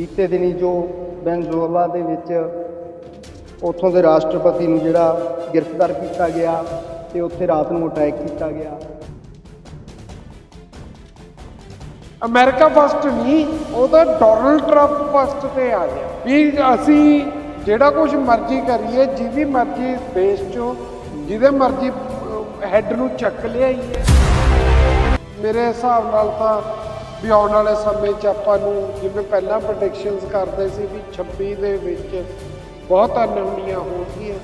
ਬੀਤੇ ਦਿਨੀ ਜੋ ਵੈਨਜ਼ੂਏਲਾ ਦੇ ਵਿੱਚ ਉੱਥੋਂ ਦੇ ਰਾਸ਼ਟਰਪਤੀ ਨੂੰ ਜਿਹੜਾ ਗ੍ਰਿਫਤਾਰ ਕੀਤਾ ਗਿਆ ਤੇ ਉੱਥੇ ਰਾਤ ਨੂੰ ਅਟੈਕ ਕੀਤਾ ਗਿਆ। ਅਮਰੀਕਾ ਫਸਟ ਨਹੀਂ ਉਹ ਤਾਂ ਡੋਨਲਡ ਟਰੰਪ ਫਸਟ ਤੇ ਆ ਗਿਆ। ਵੀ ਅਸੀਂ ਜਿਹੜਾ ਕੁਝ ਮਰਜ਼ੀ ਕਰੀਏ ਜਿਹਦੀ ਮਰਜ਼ੀ ਦੇਸ਼ ਚੋਂ ਜਿਹਦੇ ਮਰਜ਼ੀ ਹੈੱਡ ਨੂੰ ਚੱਕ ਲਿਆਈਏ। ਮੇਰੇ ਹਿਸਾਬ ਨਾਲ ਤਾਂ ਵੀ ਆਉਣ ਵਾਲੇ ਸਮੇਂ 'ਚ ਆਪਾਂ ਨੂੰ ਜਿਵੇਂ ਪਹਿਲਾਂ ਪ੍ਰੈਡਿਕਸ਼ਨਸ ਕਰਦੇ ਸੀ ਵੀ 26 ਦੇ ਵਿੱਚ ਬਹੁਤ ਅਨਹੋਣੀਆਂ ਹੋਣਗੀਆਂ,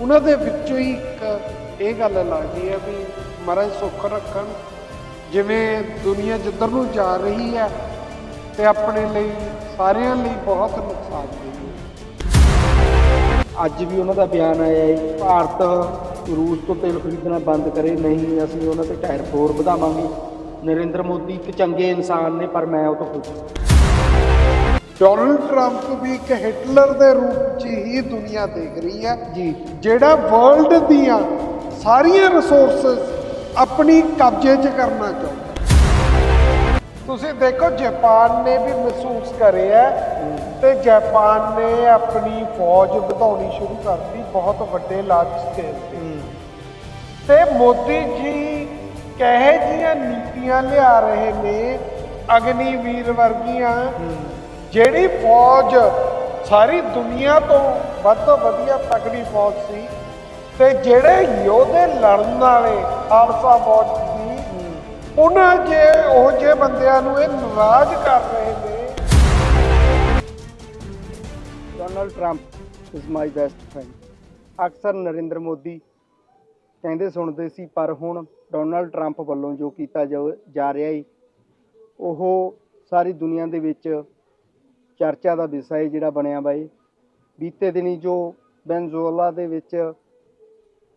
ਉਹਨਾਂ ਦੇ ਵਿੱਚੋਂ ਹੀ ਇੱਕ ਇਹ ਗੱਲ ਲੱਗਦੀ ਹੈ ਵੀ ਮਹਾਰਾਜ ਸੁੱਖ ਰੱਖਣ, ਜਿਵੇਂ ਦੁਨੀਆ ਜਿੱਧਰ ਨੂੰ ਜਾ ਰਹੀ ਹੈ ਤੇ ਆਪਣੇ ਲਈ ਸਾਰਿਆਂ ਲਈ ਬਹੁਤ ਨੁਕਸਾਨਦੇਹ ਹੈ। ਅੱਜ ਵੀ ਉਹਨਾਂ ਦਾ ਬਿਆਨ ਆਇਆ ਹੈ, ਭਾਰਤ ਰੂਸ ਤੋਂ ਤੇਲ ਖਰੀਦਣਾ ਬੰਦ ਕਰੇ, ਨਹੀਂ, ਅਸੀਂ ਉਹਨਾਂ ਤੇ ਟਾਇਰ ਹੋਰ ਵਧਾਵਾਂਗੇ। ਨਰਿੰਦਰ ਮੋਦੀ ਇੱਕ ਚੰਗੇ ਇਨਸਾਨ ਨੇ ਪਰ ਮੈਂ ਉਹ ਤੋਂ ਖੁਸ਼। ਡੋਨਲਡ ਟਰੰਪ ਵੀ ਇੱਕ ਹਿਟਲਰ ਦੇ ਰੂਪ 'ਚ ਹੀ ਦੁਨੀਆ ਦੇਖ ਰਹੀ ਹੈ। ਜੀ। ਜਿਹੜਾ ਵਰਲਡ ਦੀਆਂ ਸਾਰੀਆਂ ਰਿਸੋਰਸਸ ਆਪਣੀ ਕਬਜ਼ੇ 'ਚ ਕਰਨਾ ਚਾਹੁੰਦਾ ਤੁਸੀਂ ਦੇਖੋ ਜਾਪਾਨ ਨੇ ਵੀ ਮਹਿਸੂਸ ਕਰਿਆ ਤੇ ਜਾਪਾਨ ਨੇ ਆਪਣੀ ਫੌਜ ਵਧਾਉਣੀ ਸ਼ੁਰੂ ਕਰਤੀ ਬਹੁਤ ਵੱਡੇ ਲਾਰਜ ਸਕੇਲ ਤੇ। ਤੇ ਮੋਦੀ ਜੀ ਕਹੇ ਜੀਆਂ ਨੀਤੀਆਂ ਲਿਆ ਰਹੇ ਨੇ ਅਗਨੀਵੀਰ ਵਰਗੀਆਂ? ਜਿਹੜੀ ਫੌਜ ਸਾਰੀ ਦੁਨੀਆ ਤੋਂ ਵੱਧ ਤੋਂ ਵਧੀਆ ਤਕੜੀ ਫੌਜ ਸੀ ਤੇ ਜਿਹੜੇ ਯੋਧੇ ਲੜਨ ਵਾਲੇ ਖਾਲਸਾ ਫੌਜ ਸੀ, ਉਹਨਾਂ ਜੇ ਉਹ ਜੇ ਬੰਦਿਆਂ ਨੂੰ ਇਹ ਨਾਰਾਜ਼ ਕਰ ਰਹੇ ਨੇ। Donald Trump is my best friend ਅਕਸਰ ਨਰਿੰਦਰ ਮੋਦੀ ਕਹਿੰਦੇ ਸੁਣਦੇ ਸੀ, ਪਰ ਹੁਣ ਡੋਨਲਡ ਟਰੰਪ ਵੱਲੋਂ ਜੋ ਕੀਤਾ ਜਾ- ਰਿਹਾ ਹੈ ਉਹ ਸਾਰੀ ਦੁਨੀਆ ਦੇ ਵਿੱਚ ਚਰਚਾ ਦਾ ਵਿਸ਼ਾ ਹੈ ਜਿਹੜਾ ਬਣਿਆ ਵਾ ਬੀਤੇ ਦਿਨੀ ਜੋ ਵੈਨਜ਼ੂਏਲਾ ਦੇ ਵਿੱਚ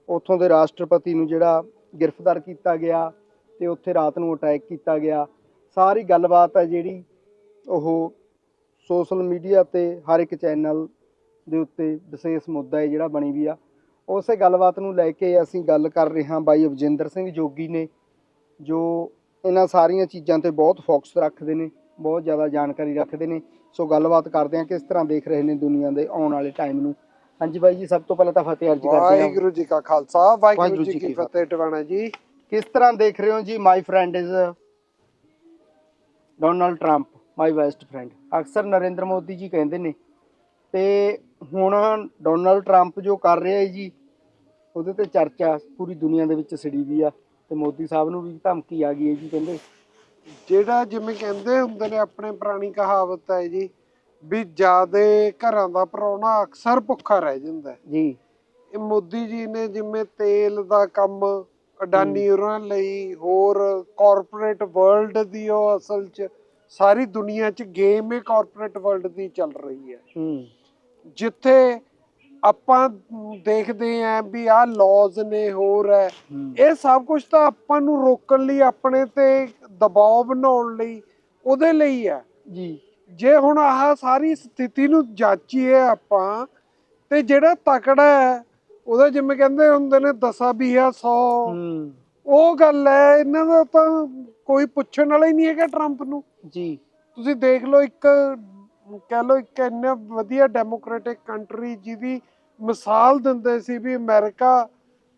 ਉੱਥੋਂ ਦੇ ਰਾਸ਼ਟਰਪਤੀ ਨੂੰ ਜਿਹੜਾ ਗ੍ਰਿਫਤਾਰ ਕੀਤਾ ਗਿਆ ਤੇ ਉੱਥੇ ਰਾਤ ਨੂੰ ਅਟੈਕ ਕੀਤਾ ਗਿਆ, ਸਾਰੀ ਗੱਲਬਾਤ ਹੈ ਜਿਹੜੀ ਉਹ ਸੋਸ਼ਲ ਮੀਡੀਆ ਤੇ ਹਰ ਇੱਕ ਚੈਨਲ ਦੇ ਉੱਤੇ ਵਿਸ਼ੇਸ਼ ਮੁੱਦਾ ਹੈ ਜਿਹੜਾ ਬਣੀ ਵੀ ਆ। ਉਸੇ ਗੱਲਬਾਤ ਨੂੰ ਲੈ ਕੇ ਅਸੀਂ ਗੱਲ ਕਰ ਰਹੇ ਹਾਂ ਬਾਈ ਅਵਜਿੰਦਰ ਸਿੰਘ ਜੋਗੀ ਨੇ ਜੋ ਇਹਨਾਂ ਸਾਰੀਆਂ ਚੀਜ਼ਾਂ ਤੇ ਬਹੁਤ ਫੋਕਸ ਰੱਖਦੇ ਨੇ ਬਹੁਤ ਜ਼ਿਆਦਾ ਜਾਣਕਾਰੀ ਰੱਖਦੇ ਨੇ। ਸੋ ਗੱਲਬਾਤ ਕਰਦੇ ਹਾਂ ਕਿਸ ਤਰ੍ਹਾਂ ਦੇਖ ਰਹੇ ਨੇ ਦੁਨੀਆ ਦੇ ਆਉਣ ਵਾਲੇ ਟਾਈਮ ਨੂੰ। ਹਾਂਜੀ ਬਾਈ ਜੀ ਸਭ ਤੋਂ ਪਹਿਲਾਂ ਤਾਂ ਫਤਿਹ ਅਰਜ਼ ਕਰਦੇ ਹਾਂ। ਵਾਹਿਗੁਰੂ ਜੀ ਕਾ ਖਾਲਸਾ ਵਾਹਿਗੁਰੂ ਜੀ ਕੀ ਫਤਿਹ। ਟਵਾਣਾ ਜੀ। ਕਿਸ ਤਰ੍ਹਾਂ ਦੇਖ ਰਹੇ ਹੋ ਜੀ my friend is Donald Trump my best friend ਅਕਸਰ ਨਰਿੰਦਰ ਮੋਦੀ ਜੀ ਕਹਿੰਦੇ ਨੇ ਤੇ ਹੁਣ ਡੋਨਲਡ ਟਰੰਪ ਜੋ ਕਰ ਰਿਹਾ ਹੈ ਜੀ ਉਹਦੇ ਤੇ ਚਰਚਾ ਪੂਰੀ ਦੁਨੀਆ ਦੇ ਵਿੱਚ ਛਿੜੀ ਵੀ ਆ ਤੇ ਮੋਦੀ ਸਾਹਿਬ ਨੂੰ ਵੀ ਧਮਕੀ ਆ ਗਈ ਹੈ ਜੀ ਕਹਿੰਦੇ। ਜਿਹੜਾ ਜਿਵੇਂ ਕਹਿੰਦੇ ਹੁੰਦੇ ਨੇ ਆਪਣੇ ਪੁਰਾਣੀ ਕਹਾਵਤ ਹੈ ਜੀ ਵੀ ਜਿਆਦੇ ਘਰਾਂ ਦਾ ਪਰੌਣਾ ਅਕਸਰ ਭੁੱਖਾ ਰਹਿ ਜਾਂਦਾ। ਜੀ। ਇਹ ਮੋਦੀ ਜੀ ਨੇ ਜਿਵੇਂ ਤੇਲ ਦਾ ਕੰਮ ਅਡਾਨੀ ਉਹਨਾਂ ਲਈ ਹੋਰ ਕਾਰਪੋਰੇਟ ਵਰਲਡ ਦੀ ਉਹ ਅਸਲ 'ਚ ਸਾਰੀ ਦੁਨੀਆ 'ਚ ਗੇਮ ਹੀ ਕਾਰਪੋਰੇਟ ਵਰਲਡ ਦੀ ਚੱਲ ਰਹੀ ਹੈ। ਹੂੰ। ਜਿੱਥੇ ਆਪਾਂ ਦੇਖਦੇ ਆਂ ਵੀ ਆਹ ਲਾਜ਼ ਨੇ ਹੋਰ ਹੈ ਹੂੰ। ਇਹ ਸਭ ਕੁਝ ਤਾਂ ਆਪਾਂ ਨੂੰ ਰੋਕਣ ਲਈ ਆਪਣੇ ਤੇ ਦਬਾਅ ਬਣਾਉਣ ਲਈ ਉਹਦੇ ਲਈ ਹੈ। ਜੀ। ਜੇ ਹੁਣ ਆਹ ਸਾਰੀ ਸਥਿਤੀ ਨੂੰ ਜਾਂਚੀਏ ਆਪਾਂ ਤੇ ਜਿਹੜਾ ਤਕੜਾ ਹੈ ਉਹਦਾ ਜਿਵੇਂ ਕਹਿੰਦੇ ਹੁੰਦੇ ਨੇ ਦਸਾ ਵੀ ਆ 100 ਹੂੰ। ਉਹ ਗੱਲ ਹੈ ਇਹਨਾਂ ਦਾ ਤਾਂ ਕੋਈ ਪੁੱਛਣ ਵਾਲਾ ਹੀ ਨਹੀਂ ਹੈਗਾ ਟਰੰਪ ਨੂੰ। ਜੀ। ਤੁਸੀਂ ਦੇਖ ਲਓ ਇੱਕ ਕਹਿ ਲਓ ਇੱਕ ਇੰਨਾ ਵਧੀਆ ਡੈਮੋਕ੍ਰੈਟਿਕ ਕੰਟਰੀ ਜਿਹਦੀ ਮਿਸਾਲ ਦਿੰਦੇ ਸੀ ਵੀ ਅਮਰੀਕਾ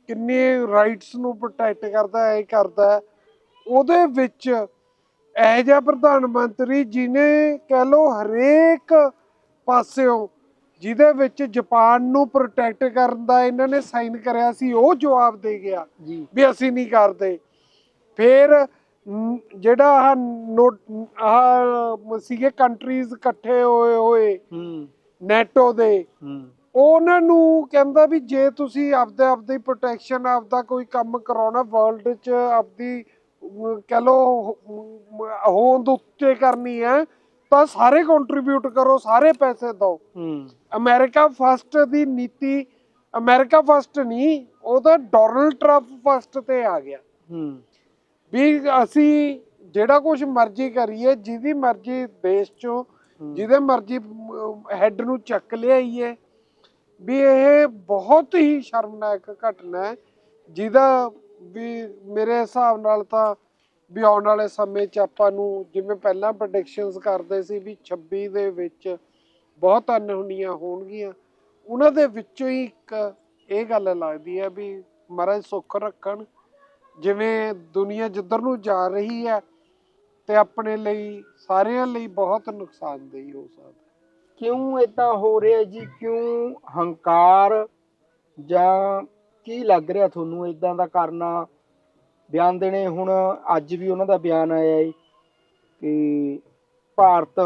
ਕਿੰਨੇ ਰਾਈਟਸ ਨੂੰ ਪ੍ਰੋਟੈਕਟ ਕਰਦਾ ਹੈ ਇਹ ਕਰਦਾ ਹੈ। ਉਹਦੇ ਵਿੱਚ ਇਹ ਜਿਹਾ ਪ੍ਰਧਾਨ ਮੰਤਰੀ ਜਿਨੇ ਕਹਿ ਲਓ ਹਰੇਕ ਪਾਸਿਓਂ ਜਿਹਦੇ ਵਿੱਚ ਜਾਪਾਨ ਨੂੰ ਪ੍ਰੋਟੈਕਟ ਕਰਨ ਦਾ ਇਹਨਾਂ ਨੇ ਸਾਈਨ ਕਰਿਆ ਸੀ ਉਹ ਜਵਾਬ ਦੇ ਗਿਆ ਵੀ ਅਸੀਂ ਨਹੀਂ ਕਰਦੇ। ਫਿਰ ਜਿਹੜਾ ਆਹ ਨੋਟ ਆਹ ਸੀਗੇ ਕੰਟਰੀਜ਼ ਇਕੱਠੇ ਹੋਏ ਹੋਏ ਹੂੰ। ਨੈਟੋ ਦੇ ਹੂੰ। ਉਹਨਾਂ ਨੂੰ ਕਹਿੰਦਾ ਵੀ ਜੇ ਤੁਸੀਂ ਆਪਦੇ ਆਪਦੀ ਪ੍ਰੋਟੈਕਸ਼ਨ ਆਪਦਾ ਕੋਈ ਕੰਮ ਕਰਾਉਣਾ ਵਰਲਡ 'ਚ ਆਪਦੀ ਕਹਿ ਲੋ ਹੋਂਦ ਉੱਤੇ ਕਰਨੀ ਹੈ ਤਾਂ ਸਾਰੇ ਕੰਟਰੀਬਿਊਟ ਕਰੋ ਸਾਰੇ ਪੈਸੇ ਦਿਓ। ਅਮਰੀਕਾ ਫਸਟ ਦੀ ਨੀਤੀ ਅਮਰੀਕਾ ਫਸਟ ਨਹੀਂ ਉਹਦਾ ਡੋਨਲਡ ਟਰੰਪ ਫਸਟ ਤੇ ਆ ਗਿਆ। ਹੂੰ। ਵੀ ਅਸੀਂ ਜਿਹੜਾ ਕੁਝ ਮਰਜ਼ੀ ਕਰੀਏ ਜਿਹਦੀ ਮਰਜ਼ੀ ਦੇਸ਼ ਚੋਂ ਜਿਹਦੇ ਮਰਜ਼ੀ ਹੈੱਡ ਨੂੰ ਚੱਕ ਲਿਆਈਏ ਵੀ ਇਹ ਬਹੁਤ ਹੀ ਸ਼ਰਮਨਾਕ ਘਟਨਾ ਹੈ ਜਿਹਦਾ ਵੀ ਮੇਰੇ ਹਿਸਾਬ ਨਾਲ ਤਾਂ ਵੀ ਆਉਣ ਵਾਲੇ ਸਮੇਂ 'ਚ ਆਪਾਂ ਨੂੰ ਜਿਵੇਂ ਪਹਿਲਾਂ ਪ੍ਰੈਡਿਕਸ਼ਨਸ ਕਰਦੇ ਸੀ ਵੀ 26 ਦੇ ਵਿੱਚ ਬਹੁਤ ਅਨਹੋਨੀਆਂ ਹੋਣਗੀਆਂ ਉਹਨਾਂ ਦੇ ਵਿੱਚੋਂ ਹੀ ਇੱਕ ਇਹ ਗੱਲ ਲੱਗਦੀ ਹੈ ਵੀ ਮਹਾਰਾਜ ਸੁੱਖ ਰੱਖਣ ਜਿਵੇਂ ਦੁਨੀਆ ਜਿੱਧਰ ਨੂੰ ਜਾ ਰਹੀ ਹੈ ਤੇ ਆਪਣੇ ਲਈ, ਸਾਰਿਆਂ ਲਈ ਬਹੁਤ ਨੁਕਸਾਨਦੇਹੀ ਹੋ ਸਕਦਾ ਕਿਉਂ ਇਦਾਂ ਹੋ ਰਿਹਾ ਜੀ? ਕਿਉਂ ਹੰਕਾਰ ਜਾਂ ਕੀ ਲੱਗ ਰਿਹਾ ਤੁਹਾਨੂੰ ਇਦਾਂ ਦਾ ਕਰਨਾ? ਬਿਆਨ ਦੇਣੇ, ਹੁਣ ਅੱਜ ਵੀ ਉਹਨਾਂ ਦਾ ਬਿਆਨ ਆਇਆ ਹੈ ਕਿ ਭਾਰਤ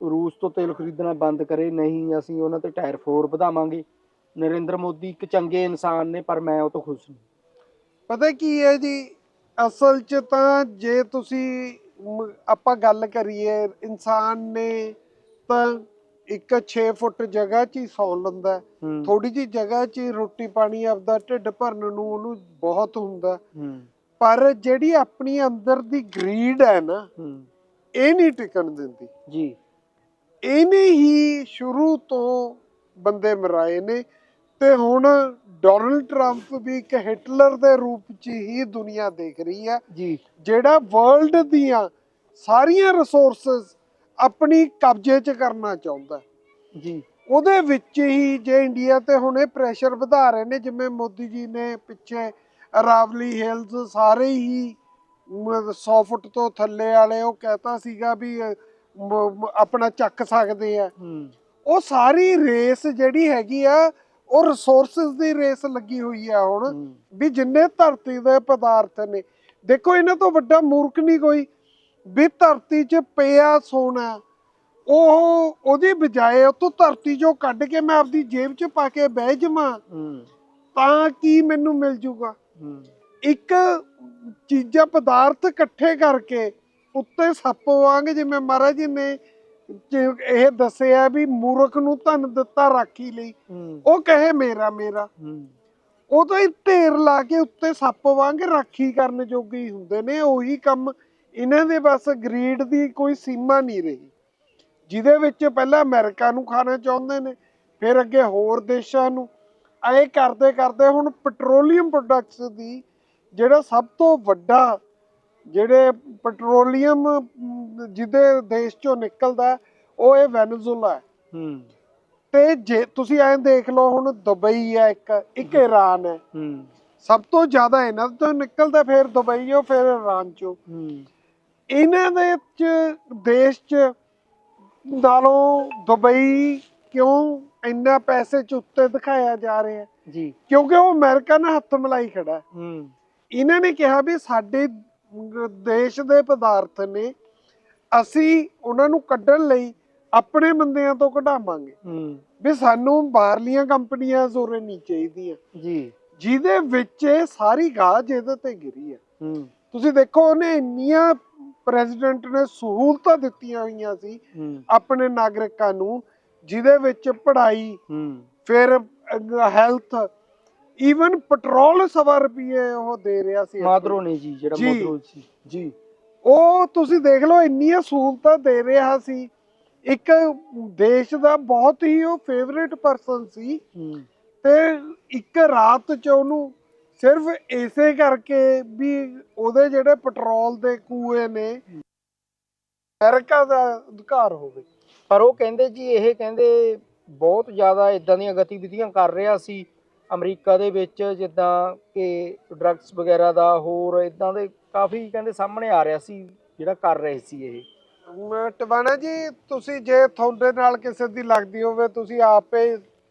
ਰੂਸ ਤੋਂ ਤੇਲ ਖਰੀਦਣਾ ਬੰਦ ਕਰੇ, ਨਹੀਂ, ਅਸੀਂ ਉਹਨਾਂ ਤੇ ਟਾਇਰ ਫੋਰ ਵਧਾਵਾਂਗੇ। ਨਰਿੰਦਰ ਮੋਦੀ ਇੱਕ ਚੰਗੇ ਇਨਸਾਨ ਨੇ, ਪਰ ਮੈਂ ਉਹ ਤੋਂ ਖੁਸ਼ ਨਹੀਂ। ਪਤਾ ਕੀ ਹੈ ਜੀ? ਅਸਲ 'ਚ ਤਾਂ ਜੇ ਤੁਸੀਂ ਆਪਾਂ ਗੱਲ ਕਰੀਏ ਇਨਸਾਨ ਨੇ ਤਾਂ ਇੱਕ 6 ਫੁੱਟ ਜਗ੍ਹਾ 'ਚ ਹੀ ਸੌ ਲੈਂਦਾ। ਥੋੜੀ ਜੀ ਜਗ੍ਹਾ 'ਚ ਰੋਟੀ ਪਾਣੀ ਆਪਦਾ ਢਿੱਡ ਭਰਨ ਨੂੰ ਉਹਨੂੰ ਬਹੁਤ ਹੁੰਦਾ। ਪਰ ਜਿਹੜੀ ਆਪਣੀ ਅੰਦਰ ਦੀ ਗਰੀਡ ਹੈ ਨਾ ਇਹ ਨਹੀਂ ਟਿਕਣ ਦਿੰਦੀ। ਜੀ। ਇਹਨੇ ਹੀ ਸ਼ੁਰੂ ਤੋਂ ਬੰਦੇ ਮਰਾਏ ਨੇ। ਤੇ ਹੁਣ ਡੋਨਲਡ ਟਰੰਪ ਵੀ ਇੱਕ ਹਿਟਲਰ ਦੇ ਰੂਪ 'ਚ ਹੀ ਦੁਨੀਆ ਦੇਖ ਰਹੀ ਹੈ। ਜੀ। ਜਿਹੜਾ ਵਰਲਡ ਦੀਆਂ ਸਾਰੀਆਂ ਰਿਸੋਰਸਸ ਆਪਣੀ ਕਬਜ਼ੇ 'ਚ ਕਰਨਾ ਚਾਹੁੰਦਾ। ਜੀ। ਉਹਦੇ ਵਿੱਚ ਹੀ ਜੇ ਇੰਡੀਆ ਤੇ ਹੁਣ ਇਹ ਪ੍ਰੈਸ਼ਰ ਵਧਾ ਰਹੇ ਨੇ ਜਿਵੇਂ ਮੋਦੀ ਜੀ ਨੇ ਪਿੱਛੇ ਅਰਾਵਲੀ ਹਿਲਸ ਸਾਰੇ ਹੀ 100 ਫੁੱਟ ਤੋਂ ਥੱਲੇ ਵਾਲੇ ਉਹ ਕਹਤਾ ਸੀਗਾ ਵੀ ਆਪਣਾ ਚੱਕ ਸਕਦੇ ਆ। ਹੂੰ। ਉਹ ਸਾਰੀ ਰੇਸ ਜਿਹੜੀ ਹੈਗੀ ਆ ਉਹ ਰਿਸੋਰਸਸ ਦੀ ਰੇਸ ਲੱਗੀ ਹੋਈ ਆ ਹੁਣ ਵੀ ਜਿੰਨੇ ਧਰਤੀ ਦੇ ਪਦਾਰਥ ਨੇ। ਦੇਖੋ ਇਹਨਾਂ ਤੋਂ ਵੱਡਾ ਮੂਰਖ ਨਹੀਂ ਕੋਈ। ਵੀ ਧਰਤੀ 'ਚ ਪਿਆ ਸੋਨਾ ਉਹ ਉਹਦੀ ਬਜਾਏ ਉਹ ਤੋਂ ਧਰਤੀ 'ਚੋਂ ਕੱਢ ਕੇ ਮੈਂ ਆਪਦੀ ਜੇਬ 'ਚ ਪਾ ਕੇ ਬਹਿ ਜਾਵਾਂ ਤਾਂ ਕੀ ਮੈਨੂੰ ਮਿਲ ਜੂਗਾ? ਇੱਕ ਚੀਜ਼ਾਂ ਪਦਾਰਥ ਇਕੱਠੇ ਕਰਕੇ ਉੱਤੇ ਸੱਪ ਵਾਂਗ ਜਿਵੇਂ ਮਹਾਰਾਜ ਜੀ ਨੇ ਇਹ ਦੱਸਿਆ ਵੀ ਮੂਰਖ ਨੂੰ ਧਨ ਦਿੱਤਾ ਰਾਖੀ ਲਈ ਉਹ ਕਹੇ ਮੇਰਾ ਮੇਰਾ। ਉਹ ਤਾਂ ਹੀ ਢੇਰ ਲਾ ਕੇ ਉੱਤੇ ਸੱਪ ਵਾਂਗ ਰਾਖੀ ਕਰਨ ਜੋਗੇ ਹੁੰਦੇ ਨੇ ਉਹੀ ਕੰਮ ਇਹਨਾਂ ਦੇ ਬਸ ਗਰੀਡ ਦੀ ਕੋਈ ਸੀਮਾ ਨਹੀਂ ਰਹੀ। ਜਿਹਦੇ ਵਿੱਚ ਪਹਿਲਾਂ ਅਮਰੀਕਾ ਨੂੰ ਖਾਣਾ ਚਾਹੁੰਦੇ ਨੇ ਫਿਰ ਅੱਗੇ ਹੋਰ ਦੇਸ਼ਾਂ ਨੂੰ। ਐ ਕਰਦੇ ਕਰਦੇ ਹੁਣ ਪੈਟਰੋਲੀਅਮ ਪ੍ਰੋਡਕਟਸ ਦੀ ਜਿਹੜਾ ਸਭ ਤੋਂ ਵੱਡਾ ਜਿਹੜੇ ਪੈਟਰੋਲੀਅਮ ਅਮ, ਜਿਹਦੇ ਦੇਸ਼ ਚੋਂ ਨਿਕਲਦਾ ਉਹ ਇਹ ਵੈਨਜ਼ੂਲਾ ਹੈ। ਤੇ ਜੇ ਤੁਸੀਂ ਐਂ ਦੇਖ ਲਓ ਹੁਣ ਦੁਬਈ ਹੈ ਇੱਕ ਇੱਕ ਈਰਾਨ ਹੈ। ਹੂੰ। ਸਭ ਤੋਂ ਜ਼ਿਆਦਾ ਇਹਨਾਂ ਤੋਂ ਨਿਕਲਦਾ ਫਿਰ ਦੁਬਈ ਉਹ ਫਿਰ ਈਰਾਨ ਚੋਂ। ਹੂੰ। ਇਹਨਾਂ ਦੇ ਚ ਦੇਸ਼ ਚ ਨਾਲੋਂ ਦੁਬਈ ਕਿਉਂ ਇੰਨਾ ਪੈਸੇ ਚ ਉੱਤੇ ਦਿਖਾਇਆ ਜਾ ਰਿਹਾ ਜੀ। ਕਿਉਂਕਿ ਉਹ ਅਮਰੀਕਾ ਨਾਲ ਹੱਥ ਮਿਲਾਈ ਖੜਾ ਹੈ। ਹੂੰ। ਇਹਨਾਂ ਨੇ ਕਿਹਾ ਵੀ ਸਾਡੇ ਦੇਸ਼ ਦੇ ਪਦਾਰਥ ਨੇ ਅਸੀਂ ਉਹਨਾਂ ਨੂੰ ਕੱਢਣ ਲਈ ਆਪਣੇ ਬੰਦਿਆਂ ਤੋਂ ਕਢਾਵਾਂਗੇ। ਵੀ ਸਾਨੂੰ ਬਾਹਰਲੀਆਂ ਕੰਪਨੀਆਂ ਜ਼ੋਰੇ ਨਹੀਂ ਚਾਹੀਦੀਆਂ। ਜੀ। ਜਿਹਦੇ ਵਿੱਚ ਇਹ ਸਾਰੀ ਗਾਜ ਇਹਦੇ ਤੇ ਗਿਰੀ ਹੈ। ਤੁਸੀਂ ਦੇਖੋ ਉਹਨੇ ਇੰਨੀਆਂ ਪ੍ਰੈਜ਼ੀਡੈਂਟ ਨੇ ਸਹੂਲਤਾਂ ਦਿੱਤੀਆਂ ਹੋਈਆਂ ਸੀ ਆਪਣੇ ਨਾਗਰਿਕਾਂ ਨੂੰ ਜਿਹਦੇ ਵਿੱਚ ਪੜ੍ਹਾਈ ਫਿਰ ਹੈਲਥ ਈਵਨ ਪੈਟਰੋਲ ਸਵਾ ਰੁਪਏ ਉਹ ਦੇ ਰਿਹਾ ਸੀ ਮਾਦਰੋ ਨੇ ਜੀ ਜਿਹੜਾ ਜੀ। ਮਾਦਰੋ ਸੀ। ਜੀ। ਉਹ ਤੁਸੀਂ ਦੇਖ ਲਓ ਇੰਨੀਆਂ ਸਹੂਲਤਾਂ ਦੇ ਰਿਹਾ ਸੀ। ਇੱਕ ਦੇਸ਼ ਦਾ ਬਹੁਤ ਹੀ ਉਹ ਫੇਵਰੇਟ ਪਰਸਨ ਸੀ। ਹੂੰ। ਤੇ ਇੱਕ ਰਾਤ ਚ ਉਹਨੂੰ ਸਿਰਫ ਇਸੇ ਕਰਕੇ ਵੀ ਉਹਦੇ ਜਿਹੜੇ ਪੈਟਰੋਲ ਦੇ ਕੂਏ ਨੇ ਅਮਰੀਕਾ ਦਾ ਅਧਿਕਾਰ ਹੋਵੇ। ਪਰ ਉਹ ਕਹਿੰਦੇ ਜੀ ਇਹ ਕਹਿੰਦੇ ਬਹੁਤ ਜ਼ਿਆਦਾ ਇਦਾਂ ਦੀਆਂ ਗਤੀਵਿਧੀਆਂ ਕਰ ਰਿਹਾ ਸੀ। ਅਮਰੀਕਾ ਦੇ ਵਿੱਚ ਜਿੱਦਾਂ ਕਿ ਡਰੱਗਸ ਵਗੈਰਾ ਦਾ ਹੋਰ ਇਦਾਂ ਦੇ ਕਾਫੀ ਕਹਿੰਦੇ ਸਾਹਮਣੇ ਆ ਰਿਹਾ ਸੀ ਜਿਹੜਾ ਕਰ ਰਹੇ ਸੀ ਇਹ। ਟਵਾਣਾ ਜੀ ਤੁਸੀਂ ਜੇ ਤੁਹਾਡੇ ਨਾਲ ਕਿਸੇ ਦੀ ਲੱਗਦੀ ਹੋਵੇ ਤੁਸੀਂ ਆਪੇ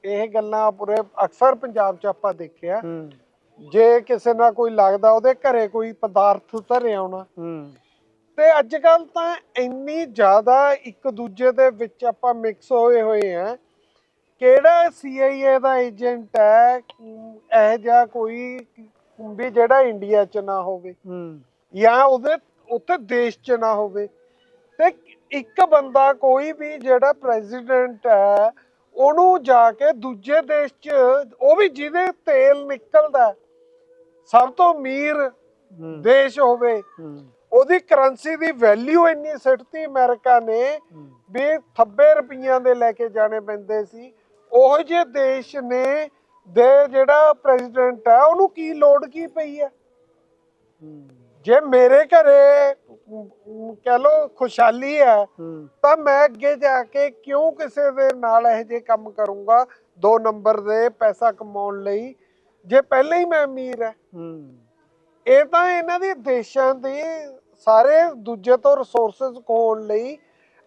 ਇਹ ਗੱਲਾਂ ਪੂਰੇ ਅਕਸਰ ਪੰਜਾਬ 'ਚ ਆਪਾਂ ਦੇਖਿਆ। ਜੇ ਕਿਸੇ ਨਾਲ ਕੋਈ ਲੱਗਦਾ ਉਹਦੇ ਘਰੇ ਕੋਈ ਪਦਾਰਥ ਧਰੇ ਆਉਣਾ ਤੇ ਅੱਜ ਕੱਲ ਤਾਂ ਇੰਨੀ ਜ਼ਿਆਦਾ ਇੱਕ ਦੂਜੇ ਦੇ ਵਿੱਚ ਆਪਾਂ ਮਿਕਸ ਹੋਏ ਹੋਏ ਆ। ਕਿਹੜਾ CIA ਦਾ ਏਜੰਟ ਹੈ? ਇਹ ਜਿਹਾ ਕੋਈ ਵੀ ਜਿਹੜਾ ਇੰਡੀਆ 'ਚ ਨਾ ਹੋਵੇ। ਹੂੰ। ਜਾਂ ਉਹਦੇ ਉੱਥੇ ਦੇਸ਼ 'ਚ ਨਾ ਹੋਵੇ। ਤੇ ਇੱਕ ਬੰਦਾ ਕੋਈ ਵੀ ਜਿਹੜਾ ਪ੍ਰੈਜ਼ੀਡੈਂਟ ਹੈ ਉਹਨੂੰ ਜਾ ਕੇ ਦੂਜੇ ਦੇਸ਼ 'ਚ ਉਹ ਵੀ ਜਿਹਦੇ ਤੇਲ ਨਿਕਲਦਾ ਸਭ ਤੋਂ ਅਮੀਰ ਦੇਸ਼ ਹੋਵੇ ਉਹਦੀ ਕਰੰਸੀ ਦੀ ਵੈਲਿਊ ਇੰਨੀ ਸਿੱਟਤੀ ਅਮਰੀਕਾ ਨੇ ਵੀ ਥੱਬੇ ਰੁਪਈਆਂ ਦੇ ਲੈ ਕੇ ਜਾਣੇ ਪੈਂਦੇ ਸੀ। ਉਹ ਜਿਹੇ ਦੇਸ਼ ਨੇ ਦੇ ਜਿਹੜਾ ਪ੍ਰੈਜ਼ੀਡੈਂਟ ਹੈ ਉਹਨੂੰ ਕੀ ਲੋੜ ਕੀ ਪਈ ਹੈ? ਜੇ ਮੇਰੇ ਘਰੇ ਅਮ, ਲੋ ਖੁਸ਼ਹਾਲੀ ਹੈ ਤਾਂ ਮੈਂ ਅੱਗੇ ਜਾ ਕੇ ਕਿਉਂ ਕਿਸੇ ਦੇ ਨਾਲ ਇਹ ਜੇ ਕੰਮ ਕਰੂੰਗਾ? ਦੋ ਨੰਬਰ ਦੇ ਪੈਸਾ ਕਮਾਉਣ ਲਈ। ਜੇ ਪਹਿਲਾਂ ਹੀ ਮੈਂ ਅਮੀਰ ਹੈ ਇਹ ਤਾਂ ਇਹਨਾਂ ਦੇ ਦੇਸ਼ਾਂ ਦੇ ਸਾਰੇ ਦੂਜੇ ਤੋਂ ਰਿਸੋਰਸਸ ਖੋਣ ਲਈ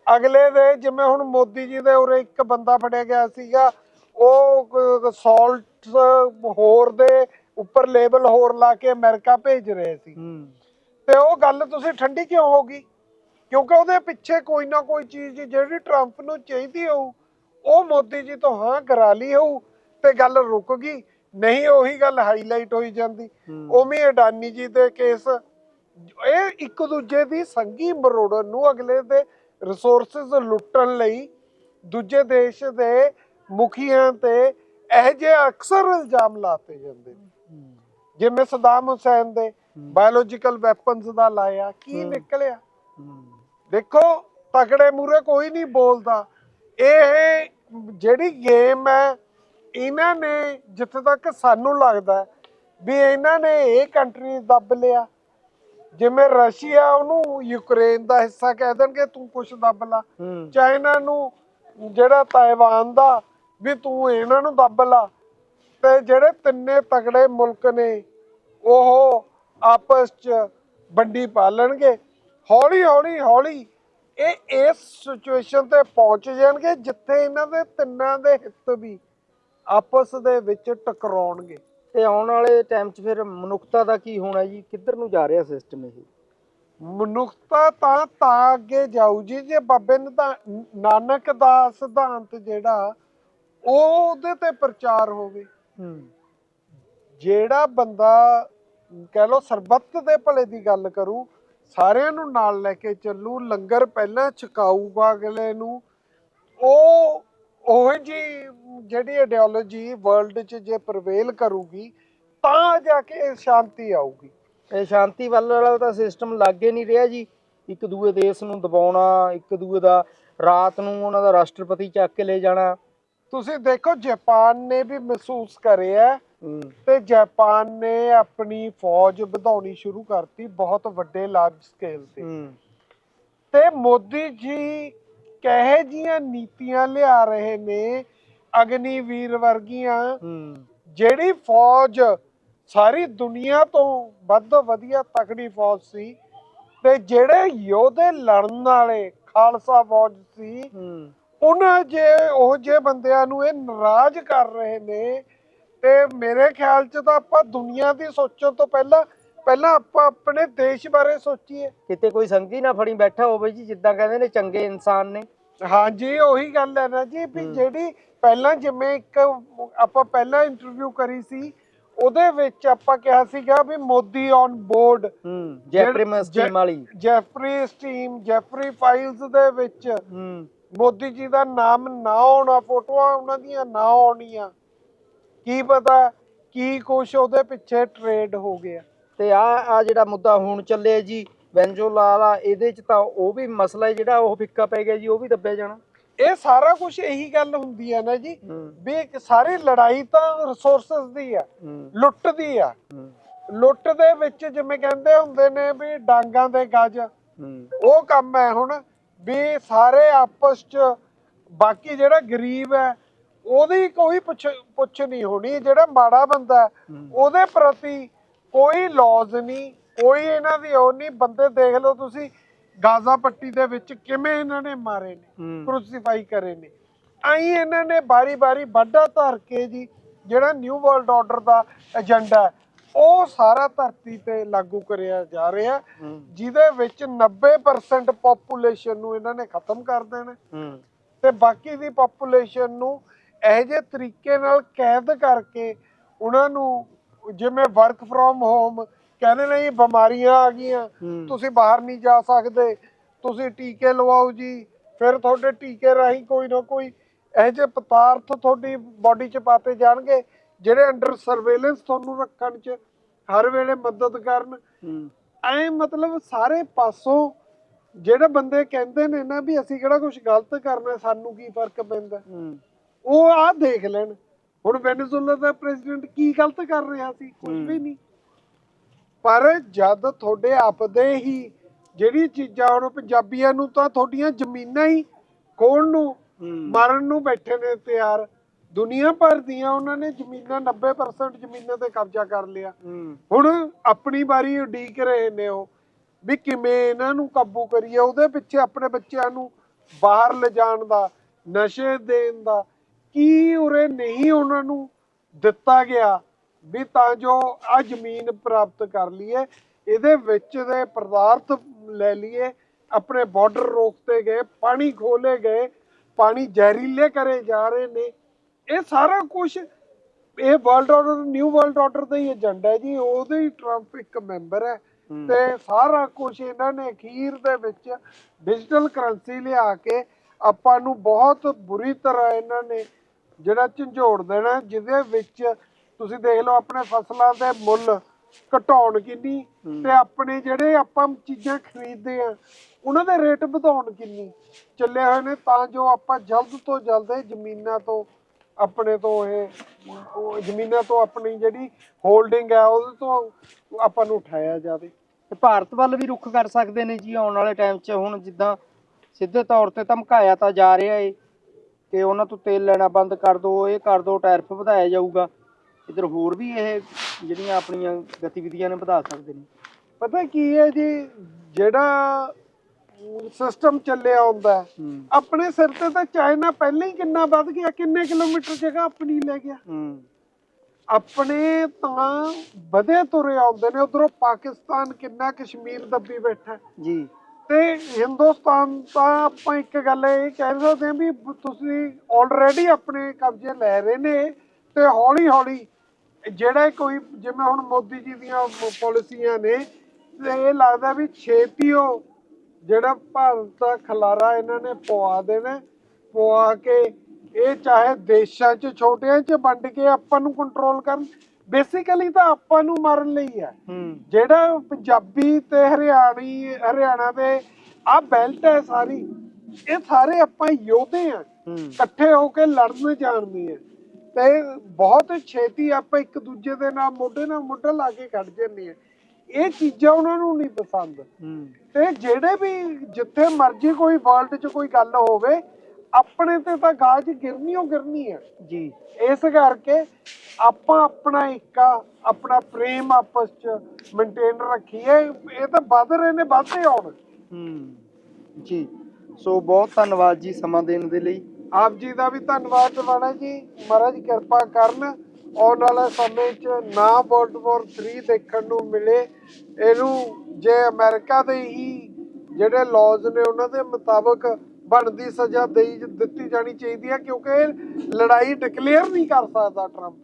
ਅਗਲੇ ਦੇ ਜਿਵੇਂ ਹੁਣ ਮੋਦੀ ਜੀ ਦੇ ਉਰੇ ਇੱਕ ਬੰਦਾ ਫੜਿਆ ਗਿਆ ਸੀਗਾ ਉਹ ਸਾਲਟ ਹੋਰ ਦੇ ਉੱਪਰ ਲੇਬਲ ਹੋਰ ਲਾ ਕੇ ਅਮਰੀਕਾ ਭੇਜ ਰਹੇ ਸੀ। ਤੇ ਉਹ ਗੱਲ ਤੁਸੀਂ ਠੰਡੀ ਕਿਉਂ ਹੋ ਗਈ? ਕਿਉਂਕਿ ਉਹਦੇ ਪਿੱਛੇ ਕੋਈ ਨਾ ਕੋਈ ਚੀਜ਼ ਜਿਹੜੀ ਟਰੰਪ ਨੂੰ ਚਾਹੀਦੀ ਹੋਊ ਉਹ ਮੋਦੀ ਜੀ ਤੋਂ ਹਾਂ ਕਰਾ ਲਈ ਹੋਊ ਤੇ ਗੱਲ ਰੁਕ ਗਈ। ਨਹੀਂ ਉਹੀ ਗੱਲ ਹਾਈਲਾਈਟ ਹੋਈ ਜਾਂਦੀ। ਉਵੇਂ ਅਡਾਨੀ ਜੀ ਦੇ ਕੇਸ ਇਹ ਇੱਕ ਦੂਜੇ ਦੀ ਸੰਗੀ ਮਰੋੜਨ ਨੂੰ ਅਗਲੇ ਦੇ ਰਿਸੋਰਸਸ ਲੁੱਟਣ ਲਈ ਦੂਜੇ ਦੇਸ਼ ਦੇ ਮੁਖੀਆਂ ਤੇ ਇਹ ਜਿਹੇ ਅਕਸਰ ਇਲਜ਼ਾਮ ਲਾਤੇ ਜਾਂਦੇ ਜਿਵੇਂ ਸਦਾਮ ਹੁਸੈਨ ਦੇ ਬਾਇਓਲੋਜੀਕਲ ਵੈਪਨਸ ਦਾ ਲਾਇਆ ਕੀ। ਨਿਕਲਿਆ? ਦੇਖੋ ਤਕੜੇ ਮੂਰੇ ਕੋਈ ਨਹੀਂ ਬੋਲਦਾ। ਇਹ ਜਿਹੜੀ ਗੇਮ ਹੈ ਇਹਨਾਂ ਨੇ ਜਿੱਥੇ ਤੱਕ ਸਾਨੂੰ ਲੱਗਦਾ ਵੀ ਇਹਨਾਂ ਨੇ ਇਹ ਕੰਟਰੀ ਦੱਬ ਲਿਆ। ਜਿਵੇਂ ਰਸ਼ੀਆ ਉਹਨੂੰ ਯੂਕਰੇਨ ਦਾ ਹਿੱਸਾ ਕਹਿ ਦੇਣਗੇ ਤੂੰ ਕੁਛ ਦੱਬ ਲਾ। ਹੂੰ। ਚਾਈਨਾ ਨੂੰ ਜਿਹੜਾ ਤਾਇਵਾਨ ਦਾ ਵੀ ਤੂੰ ਇਹਨਾਂ ਨੂੰ ਦੱਬ ਲਾ। ਤੇ ਜਿਹੜੇ ਤਿੰਨੇ ਤਗੜੇ ਮੁਲਕ ਨੇ ਉਹ ਆਪਸ ਚ ਵੰਡੀ ਪਾਲਣਗੇ ਹੌਲੀ ਹੌਲੀ ਹੌਲੀ ਇਹ ਇਸ ਸਿਚੁਏਸ਼ਨ ਤੇ ਪਹੁੰਚ ਜਾਣਗੇ ਜਿੱਥੇ ਇਹਨਾਂ ਦੇ ਤਿੰਨਾਂ ਦੇ ਹਿੱਤ ਵੀ ਆਪਸ ਦੇ ਵਿੱਚ ਟਕਰਾਉਣਗੇ। ਤੇ ਆਉਣ ਵਾਲੇ ਟਾਈਮ 'ਚ ਫਿਰ ਮਨੁੱਖਤਾ ਦਾ ਕੀ ਹੋਣਾ ਜੀ? ਕਿੱਧਰ ਨੂੰ ਜਾ ਰਿਹਾ ਸਿਸਟਮ ਇਹ? ਮਨੁੱਖਤਾ ਤਾਂ ਤਾਂ ਅੱਗੇ ਜਾਊ ਜੀ। ਜੇ ਬਾਬੇ ਨੇ ਤਾਂ ਨਾਨਕ ਦਾ ਸਿਧਾਂਤ ਜਿਹੜਾ ਉਹ ਉਹਦੇ ਤੇ ਪ੍ਰਚਾਰ ਹੋਵੇ। ਹੂੰ। ਜਿਹੜਾ ਬੰਦਾ ਕਹਿ ਲੋ ਸਰਬੱਤ ਦੇ ਭਲੇ ਦੀ ਗੱਲ ਕਰੂ ਸਾਰਿਆਂ ਨੂੰ ਨਾਲ ਲੈ ਕੇ ਚੱਲੂ ਲੰਗਰ ਪਹਿਲਾਂ ਛਕਾਊਗਾ ਅਗਲੇ ਨੂੰ ਉਹ ਉਹ ਜੀ ਜਿਹੜੀ ਆਈਡੀਓਲੋਜੀ ਵਰਲਡ 'ਚ ਜੇ ਪ੍ਰਵੇਲ ਕਰੂਗੀ ਤਾਂ ਜਾ ਕੇ ਸ਼ਾਂਤੀ ਆਊਗੀ। ਇਹ ਸ਼ਾਂਤੀ ਵੱਲ ਵਾਲਾ ਤਾਂ ਸਿਸਟਮ ਲੱਗੇ ਨਹੀਂ ਰਿਹਾ ਜੀ। ਇੱਕ ਦੂਏ ਦੇਸ਼ ਨੂੰ ਦਬਾਉਣਾ ਇੱਕ ਦੂਏ ਦਾ ਰਾਤ ਨੂੰ ਉਹਨਾਂ ਦਾ ਰਾਸ਼ਟਰਪਤੀ ਚੱਕ ਕੇ ਲੈ ਜਾਣਾ। ਤੁਸੀਂ ਦੇਖੋ ਜਾਪਾਨ ਨੇ ਵੀ ਮਹਿਸੂਸ ਕਰਿਆ। ਤੇ ਜਾਪਾਨ ਨੇ ਆਪਣੀ ਫੌਜ ਵਧਾਉਣੀ ਸ਼ੁਰੂ ਕਰਤੀ ਬਹੁਤ ਵੱਡੇ ਲਾਰਜ ਸਕੇਲ ਤੇ। ਤੇ ਮੋਦੀ ਜੀ ਕਹੇ ਜੀਆਂ ਨੀਤੀਆਂ ਲਿਆ ਰਹੇ ਨੇ ਅਗਨੀਵੀਰ ਵਰਗੀਆਂ? ਜਿਹੜੀ ਫੌਜ ਸਾਰੀ ਦੁਨੀਆ ਤੋਂ ਵੱਧ ਵਧੀਆ ਤਕੜੀ ਫੌਜ ਸੀ ਤੇ ਜਿਹੜੇ ਯੋਧੇ ਲੜਨ ਵਾਲੇ ਖਾਲਸਾ ਫੌਜ ਸੀ ਉਹਨਾਂ ਜੇ ਉਹ ਜੇ ਬੰਦਿਆਂ ਨੂੰ ਇਹ ਨਾਰਾਜ਼ ਕਰ ਰਹੇ ਨੇ ਤੇ ਮੇਰੇ ਖਿਆਲ ਚ ਤਾਂ ਆਪਾਂ ਦੁਨੀਆ ਦੀ ਸੋਚਣ ਤੋਂ ਪਹਿਲਾਂ ਪਹਿਲਾਂ ਆਪਾਂ ਆਪਣੇ ਦੇਸ਼ ਬਾਰੇ ਸੋਚੀਏ। ਕਿਤੇ ਕੋਈ ਸੰਗੀ ਨਾ ਫੜੀ ਬੈਠਾ ਹੋਵੇ ਜੀ ਜਿੱਦਾਂ ਕਹਿੰਦੇ ਨੇ ਚੰਗੇ ਇਨਸਾਨ ਨੇ। ਹਾਂਜੀ ਉਹੀ ਗੱਲ ਹੈ ਨਾ ਜੀ ਵੀ ਜਿਹੜੀ ਪਹਿਲਾਂ ਜਿਵੇਂ ਇੱਕ ਆਪਾਂ ਪਹਿਲਾਂ ਇੰਟਰਵਿਊ ਕਰੀ ਸੀ ਉਹਦੇ ਵਿੱਚ ਆਪਾਂ ਕਿਹਾ ਸੀਗਾ ਵੀ ਮੋਦੀ ਔਨ ਬੋਰਡ ਜੈਪ੍ਰਿਮ ਸਟੀਮ ਵਾਲੀ। ਜੈਫਰੀ ਸਟੀਮ ਜੈਫਰੀ ਫਾਈਲਸ ਦੇ ਵਿੱਚ ਮੋਦੀ ਜੀ ਦਾ ਨਾਮ ਨਾ ਆਉਣਾ ਫੋਟੋਆਂ ਉਹਨਾਂ ਦੀਆਂ ਨਾ ਆਉਣੀਆਂ। ਕੀ ਪਤਾ ਕੀ ਕੁਛ ਉਹਦੇ ਪਿੱਛੇ ਟ੍ਰੇਡ ਹੋ ਗਿਆ। ਤੇ ਆ ਆ ਜਿਹੜਾ ਮੁੱਦਾ ਹੁਣ ਚੱਲਿਆ ਜੀ ਵੈਂਜੋਲਾ ਵਾਲਾ ਇਹਦੇ ਚ ਤਾਂ ਉਹ ਵੀ ਮਸਲਾ ਜਿਹੜਾ ਉਹ ਫਿੱਕਾ ਪੈ ਗਿਆ ਜੀ ਉਹ ਵੀ ਦੱਬਿਆ ਜਾਣਾ। ਇਹ ਸਾਰਾ ਕੁਝ ਇਹੀ ਗੱਲ ਹੁੰਦੀ ਹੈ ਨਾ ਜੀ ਵੀ ਸਾਰੀ ਲੜਾਈ ਤਾਂ ਰਿਸੋਰਸਸ ਦੀ ਆ ਲੁੱਟ ਦੀ ਆ। ਲੁੱਟ ਦੇ ਵਿੱਚ ਜਿਵੇਂ ਕਹਿੰਦੇ ਹੁੰਦੇ ਨੇ ਵੀ ਡਾਂਗਾਂ ਦੇ ਗੱਜ। ਉਹ ਕੰਮ ਹੈ ਹੁਣ ਵੀ ਸਾਰੇ ਆਪਸ ਚ ਬਾਕੀ ਜਿਹੜਾ ਗਰੀਬ ਹੈ ਉਹਦੀ ਕੋਈ ਪੁੱਛ ਪੁੱਛ ਨਹੀਂ ਹੋਣੀ ਜਿਹੜਾ ਮਾੜਾ ਬੰਦਾ। ਉਹਦੇ ਪ੍ਰਤੀ ਕੋਈ ਲੌਜ਼ ਨਹੀਂ ਕੋਈ ਇਹਨਾਂ ਦੀ ਉਹ ਨਹੀਂ ਬੰਦੇ ਦੇਖ ਲਓ ਤੁਸੀਂ ਗਾਜ਼ਾ ਪੱਟੀ ਦੇ ਵਿੱਚ ਕਿਵੇਂ ਇਹਨਾਂ ਨੇ ਮਾਰੇ ਨੇ ਕ੍ਰੂਸੀਫਾਈ ਕਰੇ ਨੇ। ਆਈ ਇਹਨਾਂ ਨੇ ਬਾਰੀ-ਬਾਰੀ ਵਾਢਾ ਧਰ ਕੇ ਜੀ ਜਿਹੜਾ ਨਿਊ ਵਰਲਡ ਆਰਡਰ ਦਾ ਏਜੰਡਾ ਉਹ ਸਾਰਾ ਧਰਤੀ ਤੇ ਲਾਗੂ ਕਰਿਆ ਜਾ ਰਿਹਾ ਜਿਹਦੇ ਵਿੱਚ 90% ਪੋਪੂਲੇਸ਼ਨ ਨੂੰ ਇਹਨਾਂ ਨੇ ਖਤਮ ਕਰ ਦੇਣਾ ਤੇ ਬਾਕੀ ਦੀ ਪੋਪੂਲੇਸ਼ਨ ਨੂੰ ਇਹੋ ਜਿਹੇ ਤਰੀਕੇ ਨਾਲ ਕੈਦ ਕਰਕੇ ਉਹਨਾਂ ਨੂੰ ਜਿਵੇਂ ਵਰਕ ਫਰੋਮ ਹੋਮ ਕਹਿੰਦੇ ਨੇ ਜੀ ਬਿਮਾਰੀਆਂ ਆ ਗਈਆਂ। ਤੁਸੀਂ ਬਾਹਰ ਨਹੀਂ ਜਾ ਸਕਦੇ ਤੁਸੀਂ ਟੀਕੇ ਲਵਾਓ ਜੀ ਫਿਰ ਤੁਹਾਡੇ ਟੀਕੇ ਰਾਹੀਂ ਕੋਈ ਨਾ ਕੋਈ ਇਹੋ ਜਿਹੇ ਪਦਾਰਥ ਤੁਹਾਡੀ ਬਾਡੀ 'ਚ ਪਾਤੇ ਜਾਣਗੇ ਜਿਹੜੇ ਅੰਡਰ ਸਰਵੇਲੈਂਸ ਤੁਹਾਨੂੰ ਰੱਖਣ 'ਚ ਹਰ ਵੇਲੇ ਮਦਦ ਕਰਨ। ਐ ਮਤਲਬ ਸਾਰੇ ਪਾਸੋਂ ਜਿਹੜੇ ਬੰਦੇ ਕਹਿੰਦੇ ਨੇ ਨਾ ਵੀ ਅਸੀਂ ਕਿਹੜਾ ਕੁਝ ਗਲਤ ਕਰਨਾ ਸਾਨੂੰ ਕੀ ਫ਼ਰਕ ਪੈਂਦਾ? ਉਹ ਆਹ ਦੇਖ ਲੈਣ। ਹੁਣ ਵੈਨੇਜ਼ੁਏਲਾ ਦਾ ਪ੍ਰੈਜ਼ੀਡੈਂਟ ਕੀ ਗਲਤ ਕਰ ਰਿਹਾ ਸੀ? ਕੁਝ। ਵੀ ਨਹੀਂ। ਪਰ ਜਦ ਤੁਹਾਡੇ ਆਪਦੇ ਹੀ ਜਿਹੜੀ ਚੀਜ਼ਾਂ ਹੁਣ ਪੰਜਾਬੀਆਂ ਨੂੰ ਤਾਂ ਤੁਹਾਡੀਆਂ ਜ਼ਮੀਨਾਂ ਹੀ ਖੋਣ ਨੂੰ ਮਾਰਨ ਨੂੰ ਬੈਠੇ ਨੇ ਤਿਆਰ। ਦੁਨੀਆ ਭਰ ਦੀਆਂ ਉਹਨਾਂ ਨੇ ਜ਼ਮੀਨਾਂ 90% ਜ਼ਮੀਨਾਂ ਤੇ ਕਬਜ਼ਾ ਕਰ ਲਿਆ। ਹੁਣ ਆਪਣੀ ਵਾਰੀ ਉਡੀਕ ਰਹੇ ਨੇ ਉਹ ਵੀ ਕਿਵੇਂ ਇਹਨਾਂ ਨੂੰ ਕਾਬੂ ਕਰੀਏ ਉਹਦੇ ਪਿੱਛੇ ਆਪਣੇ ਬੱਚਿਆਂ ਨੂੰ ਬਾਹਰ ਲਿਜਾਣ ਦਾ ਨਸ਼ੇ ਦੇਣ ਦਾ ਕੀ ਉਰੇ ਨਹੀਂ ਉਹਨਾਂ ਨੂੰ ਦਿੱਤਾ ਗਿਆ? ਵੀ ਤਾਂ ਜੋ ਆ ਜ਼ਮੀਨ ਪ੍ਰਾਪਤ ਕਰ ਲਈਏ ਇਹਦੇ ਵਿੱਚ ਦੇ ਪਦਾਰਥ ਲੈ ਲਈਏ ਆਪਣੇ ਬਾਰਡਰ ਰੋਕਤੇ ਗਏ ਪਾਣੀ ਖੋਲੇ ਗਏ ਪਾਣੀ ਜ਼ਹਿਰੀਲੇ ਕਰੇ ਜਾ ਰਹੇ ਨੇ। ਇਹ ਸਾਰਾ ਕੁਝ ਇਹ world order new world order ਦਾ ਹੀ ਏਜੰਡਾ ਹੈ ਜੀ ਉਹਦੇ ਹੀ ਟਰੰਪ ਇੱਕ ਮੈਂਬਰ ਹੈ। ਤੇ ਸਾਰਾ ਕੁਝ ਇਹਨਾਂ ਨੇ ਅਖੀਰ ਦੇ ਵਿੱਚ ਡਿਜੀਟਲ ਕਰੰਸੀ ਲਿਆ ਕੇ ਆਪਾਂ ਨੂੰ ਬਹੁਤ ਬੁਰੀ ਤਰ੍ਹਾਂ ਇਹਨਾਂ ਨੇ ਜਿਹੜਾ ਝੰਜੋੜ ਦੇਣਾ ਜਿਹਦੇ ਵਿੱਚ ਤੁਸੀਂ ਦੇਖ ਲਓ ਆਪਣੇ ਫਸਲਾਂ ਦੇ ਮੁੱਲ ਘਟਾਉਣ ਕਿੰਨੀ। ਤੇ ਆਪਣੇ ਜਿਹੜੇ ਆਪਾਂ ਚੀਜ਼ਾਂ ਖਰੀਦਦੇ ਆ ਉਹਨਾਂ ਦੇ ਰੇਟ ਵਧਾਉਣ ਕਿੰਨੀ। ਚੱਲੇ ਹੋਏ ਨੇ ਤਾਂ ਜੋ ਆਪਾਂ ਜਲਦ ਤੋਂ ਜਲਦ ਇਹ ਜ਼ਮੀਨਾਂ ਤੋਂ ਆਪਣੇ ਤੋਂ ਇਹ ਉਹ ਜ਼ਮੀਨਾਂ ਤੋਂ ਆਪਣੀ ਜਿਹੜੀ ਹੋਲਡਿੰਗ ਹੈ ਉਹਦੇ ਤੋਂ ਆਪਾਂ ਨੂੰ ਉਠਾਇਆ ਜਾਵੇ। ਤੇ ਭਾਰਤ ਵੱਲ ਵੀ ਰੁੱਖ ਕਰ ਸਕਦੇ ਨੇ ਜੀ ਆਉਣ ਵਾਲੇ ਟਾਈਮ 'ਚ। ਹੁਣ ਜਿੱਦਾਂ ਸਿੱਧੇ ਤੌਰ ਤੇ ਧਮਕਾਇਆ ਤਾਂ ਜਾ ਰਿਹਾ ਏ। ਕਿ ਉਹਨਾਂ ਤੋਂ ਤੇਲ ਲੈਣਾ ਬੰਦ ਕਰ ਦਿਓ ਇਹ ਕਰ ਦਿਓ ਟੈਰਿਫ ਵਧਾਇਆ ਜਾਊਗਾ। ਇਧਰ ਹੋਰ ਵੀ ਇਹ ਜਿਹੜੀਆਂ ਆਪਣੀਆਂ ਗਤੀਵਿਧੀਆਂ ਨੇ ਵਧਾ ਸਕਦੇ ਨੇ। ਪਤਾ ਕੀ ਹੈ ਜੀ ਜਿਹੜਾ ਸਿਸਟਮ ਚੱਲਿਆ ਹੁੰਦਾ ਆਪਣੇ ਸਿਰ ਤੇ ਤਾਂ ਚਾਈਨਾ ਪਹਿਲਾਂ ਹੀ ਕਿੰਨਾ ਵੱਧ ਗਿਆ ਕਿੰਨੇ ਕਿਲੋਮੀਟਰ ਜਗ੍ਹਾ ਆਪਣੀ ਲੈ ਗਿਆ। ਆਪਣੇ ਤਾਂ ਵਧੇ ਤੁਰੇ ਆਉਂਦੇ ਨੇ ਉਧਰੋਂ ਪਾਕਿਸਤਾਨ ਕਿੰਨਾ ਕਸ਼ਮੀਰ ਦੱਬੀ ਬੈਠਾ। ਜੀ। ਤੇ ਹਿੰਦੁਸਤਾਨ ਤਾਂ ਆਪਾਂ ਇੱਕ ਗੱਲ ਇਹ ਕਹਿ ਸਕਦੇ ਹਾਂ ਵੀ ਤੁਸੀਂ ਆਲਰੇਡੀ ਆਪਣੇ ਕਬਜ਼ੇ ਲੈ ਰਹੇ ਨੇ ਤੇ ਹੌਲੀ ਹੌਲੀ ਜਿਹੜਾ ਕੋਈ ਜਿਵੇਂ ਹੁਣ ਮੋਦੀ ਜੀ ਦੀਆਂ ਪਾਲਿਸੀਆਂ ਨੇ ਇਹ ਲੱਗਦਾ ਵੀ ਛੇਤੀ ਉਹ ਜਿਹੜਾ ਭਾਰਤ ਦਾ ਖਲਾਰਾ ਇਹਨਾਂ ਨੇ ਪਵਾ ਦੇਣਾ, ਪਵਾ ਕੇ ਇਹ ਚਾਹੇ ਦੇਸ਼ਾਂ 'ਚ, ਛੋਟਿਆਂ 'ਚ ਵੰਡ ਕੇ ਆਪਾਂ ਨੂੰ ਕੰਟਰੋਲ ਕਰਨ। ਬੇਸਿਕਲੀ ਤਾਂ ਆਪਾਂ ਨੂੰ ਮਾਰਨ ਲਈ ਹੂੰ। ਜਿਹੜਾ ਪੰਜਾਬੀ ਤੇ ਹਰਿਆਣੀ ਹਰਿਆਣਾ ਦੇ ਆ ਬੈਲਟ ਹੈ ਸਾਰੀ ਇਹ ਸਾਰੇ ਆਪਾਂ ਯੋਧੇ ਆ ਇਕੱਠੇ ਹੋ ਕੇ ਲੜਨ ਜਾਣਦੇ ਆ ਤੇ ਬਹੁਤ ਛੇਤੀ ਆਪਾਂ ਇੱਕ ਦੂਜੇ ਦੇ ਨਾਲ ਮੋਢੇ ਨਾਲ ਮੋਢਾ ਲਾ ਕੇ ਖੜ ਜੰਨੇ ਆ ਇਹ ਚੀਜ਼ਾਂ ਉਹਨਾਂ ਨੂੰ ਨਹੀਂ ਪਸੰਦ। ਤੇ ਜਿਹੜੇ ਵੀ ਜਿੱਥੇ ਮਰਜ਼ੀ ਕੋਈ ਵਰਲਡ 'ਚ ਕੋਈ ਗੱਲ ਹੋਵੇ ਆਪਣੇ ਤੇ ਤਾਂ ਗਾਜ ਗਿਰਨੀ ਓ ਗਿਰਨੀ ਆ। ਜੀ। ਇਸ ਕਰਕੇ ਆਪਾਂ ਆਪਣਾ ਇੱਕਾ ਆਪਣਾ ਪ੍ਰੇਮ ਆਪਸ ਚ ਮੇਨਟੇਨ ਰੱਖੀਏ। ਇਹ ਤਾਂ ਵੱਧ ਰਹੇ ਨੇ ਵੱਧਦੇ ਆਉਣ। ਹੂੰ। ਜੀ। ਸੋ ਬਹੁਤ ਧੰਨਵਾਦ ਜੀ ਸਮਾਂ ਦੇਣ ਦੇ ਲਈ। ਆਪ ਜੀ ਦਾ ਵੀ ਧੰਨਵਾਦ ਦਿਵਾਣਾ ਜੀ। ਮਹਾਰਾਜ ਕਿਰਪਾ ਕਰਨ। ਆਉਣ ਵਾਲੇ ਸਮੇਂ 'ਚ ਨਾ ਵਰਲਡ ਵਾਰ 3 ਦੇਖਣ ਨੂੰ ਮਿਲੇ। ਇਹਨੂੰ ਜੇ ਅਮਰੀਕਾ ਦੇ ਹੀ ਜਿਹੜੇ ਲਾਜ਼ ਨੇ ਉਹਨਾਂ ਦੇ ਮੁਤਾਬਕ ਬਣਦੀ ਸਜ਼ਾ ਦੇਈ ਦਿੱਤੀ ਜਾਣੀ ਚਾਹੀਦੀ ਹੈ ਕਿਉਂਕਿ ਲੜਾਈ ਡਿਕਲੇਅਰ ਨਹੀਂ ਕਰ ਸਕਦਾ ਟਰੰਪ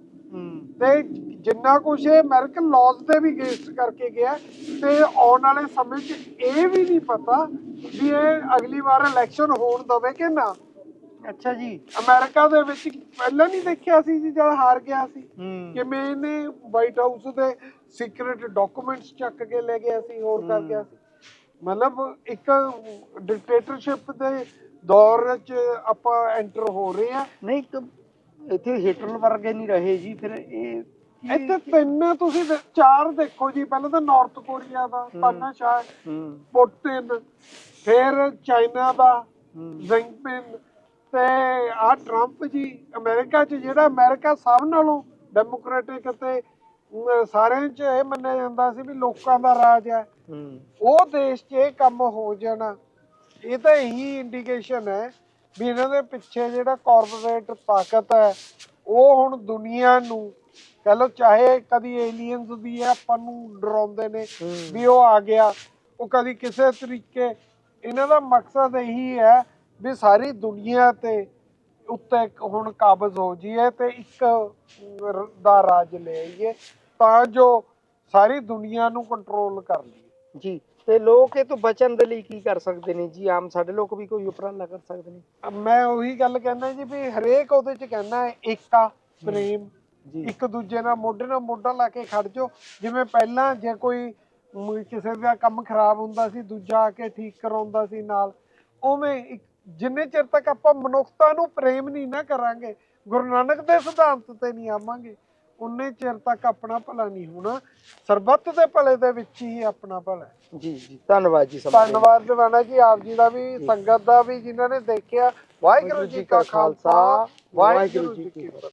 ਤੇ ਜਿੰਨਾ ਕੁਝ ਇਹ ਅਮਰੀਕਨ ਲਾਜ਼ ਦੇ ਵੀ ਅਗੇਂਸਟ ਕਰਕੇ ਗਿਆ ਤੇ ਆਉਣ ਵਾਲੇ ਸਮੇਂ 'ਚ ਇਹ ਵੀ ਨਹੀਂ ਪਤਾ ਵੀ ਇਹ ਅਗਲੀ ਵਾਰ ਇਲੈਕਸ਼ਨ ਹੋਣ ਦਵੇ ਕਿ ਨਾ। ਅੱਛਾ ਜੀ। ਅਮਰੀਕਾ ਦੇ ਵਿੱਚ ਪਹਿਲਾਂ ਨਹੀਂ ਦੇਖਿਆ ਸੀ ਜੀ ਜਦ ਹਾਰ ਗਿਆ ਸੀ। ਹੂੰ। ਕਿਵੇਂ ਇਹਨੇ ਵਾਈਟ ਹਾਊਸ ਦੇ ਸੀਕ੍ਰੀਟ ਡਾਕੂਮੈਂਟਸ ਚੱਕ ਕੇ ਲੈ ਗਿਆ ਸੀ ਹੋਰ ਕਰ ਗਿਆ ਸੀ। ਮਤਲਬ ਇੱਕ ਡਿਕਟੇਟਰਸ਼ਿਪ ਦੇ ਦੌਰ 'ਚ ਆਪਾਂ ਐਂਟਰ ਹੋ ਰਹੇ ਆ ਨਹੀਂ ਇੱਥੇ ਹਿਟਲਰ ਵਰਗੇ ਨਹੀਂ ਰਹੇ ਜੀ ਫਿਰ ਇਹ ਇੱਥੇ ਤਿੰਨ ਤੁਸੀਂ ਚਾਰ ਦੇਖੋ ਜੀ ਪਹਿਲਾਂ ਤਾਂ ਨਾਰਥ ਕੋਰੀਆ ਦਾ ਪਾਨਾ ਸ਼ਾਹ ਹੂੰ। ਪੁਟਿਨ ਫਿਰ ਚਾਈਨਾ ਦਾ ਹੂੰ। ਜ਼ਿੰਗਪਿੰਗ ਤੇ ਆ ਟਰੰਪ ਜੀ ਅਮਰੀਕਾ 'ਚ ਜਿਹੜਾ ਅਮਰੀਕਾ ਸਭ ਨਾਲੋਂ ਡੈਮੋਕ੍ਰੈਟਿਕ ਤੇ ਸਾਰਿਆਂ 'ਚ ਇਹ ਮੰਨਿਆ ਜਾਂਦਾ ਸੀ ਵੀ ਲੋਕਾਂ ਦਾ ਰਾਜ ਹੂੰ। ਉਹ ਦੇਸ਼ 'ਚ ਇਹ ਕੰਮ ਹੋ ਜਾਣਾ ਇਹ ਤਾਂ ਇਹੀ ਇੰਡੀਕੇਸ਼ਨ ਹੈ ਵੀ ਇਹਨਾਂ ਦੇ ਪਿੱਛੇ ਜਿਹੜਾ ਕਾਰਪੋਰੇਟ ਤਾਕਤ ਹੈ ਉਹ ਹੁਣ ਦੁਨੀਆ ਨੂੰ ਕਹ ਲਓ ਚਾਹੇ ਕਦੀ ਏਲੀਅਨਸ ਦੀ ਹੈ ਆਪਾਂ ਨੂੰ ਡਰਾਉਂਦੇ ਨੇ। ਵੀ ਉਹ ਆ ਗਿਆ ਉਹ ਕਦੀ ਕਿਸੇ ਤਰੀਕੇ ਇਹਨਾਂ ਦਾ ਮਕਸਦ ਇਹੀ ਹੈ ਵੀ ਸਾਰੀ ਦੁਨੀਆ ਤੇ ਉੱਤੇ ਹੁਣ ਕਾਬਜ਼ ਹੋ ਜਾਈਏ ਤੇ ਇੱਕ ਦਾ ਰਾਜ ਲੈ ਆਈਏ ਤਾਂ ਜੋ ਸਾਰੀ ਦੁਨੀਆ ਨੂੰ ਕੰਟਰੋਲ ਕਰ ਲਈਏ ਜੀ ਤੇ ਲੋਕ ਇਹ ਤੋਂ ਬਚਣ ਦੇ ਲਈ ਕੀ ਕਰ ਸਕਦੇ ਨੇ? ਜੀ ਆਮ ਸਾਡੇ ਲੋਕ ਵੀ ਕੋਈ ਉਪਰਾਲਾ ਕਰ ਸਕਦੇ ਨੇ। ਮੈਂ ਉਹੀ ਗੱਲ ਕਹਿੰਦਾ ਜੀ ਵੀ ਹਰੇਕ ਉਹਦੇ ਚ ਕਹਿੰਦਾ ਏਕਾ ਪ੍ਰੇਮ। ਜੀ। ਇੱਕ ਦੂਜੇ ਨਾਲ ਮੋਢੇ ਨਾਲ ਮੋਢਾ ਲਾ ਕੇ ਖੜ ਜਾਓ। ਜਿਵੇਂ ਪਹਿਲਾਂ ਜੇ ਕੋਈ ਕਿਸੇ ਦਾ ਕੰਮ ਖਰਾਬ ਹੁੰਦਾ ਸੀ ਦੂਜਾ ਆ ਕੇ ਠੀਕ ਕਰਾਉਂਦਾ ਸੀ ਨਾਲ ਉਵੇਂ ਜਿੰਨੇ ਚਿਰ ਤੱਕ ਆਪਾਂ ਮਨੁੱਖਤਾ ਨੂੰ ਪ੍ਰੇਮ ਨਹੀਂ ਨਾ ਕਰਾਂਗੇ ਗੁਰੂ ਨਾਨਕ ਦੇ ਸਿਧਾਂਤ ਤੇ ਨਹੀਂ ਆਵਾਂਗੇ ਉਨੇ ਚਿਰ ਤੱਕ ਆਪਣਾ ਭਲਾ ਨਹੀਂ ਹੋਣਾ। ਸਰਬੱਤ ਦੇ ਭਲੇ ਦੇ ਵਿੱਚ ਹੀ ਆਪਣਾ ਭਲਾ ਹੈ। ਜੀ ਜੀ। ਧੰਨਵਾਦ ਜੀ ਦੇਣ ਲਈ। ਧੰਨਵਾਦ ਦਿਵਾਨਾ ਜੀ ਆਪ ਜੀ ਦਾ ਵੀ ਸੰਗਤ ਦਾ ਵੀ ਜਿਨ੍ਹਾਂ ਨੇ ਦੇਖਿਆ। ਵਾਹਿਗੁਰੂ ਜੀ ਕਾ ਖਾਲਸਾ ਵਾਹਿਗੁਰੂ ਜੀ ਕੀ ਫਤਿਹ।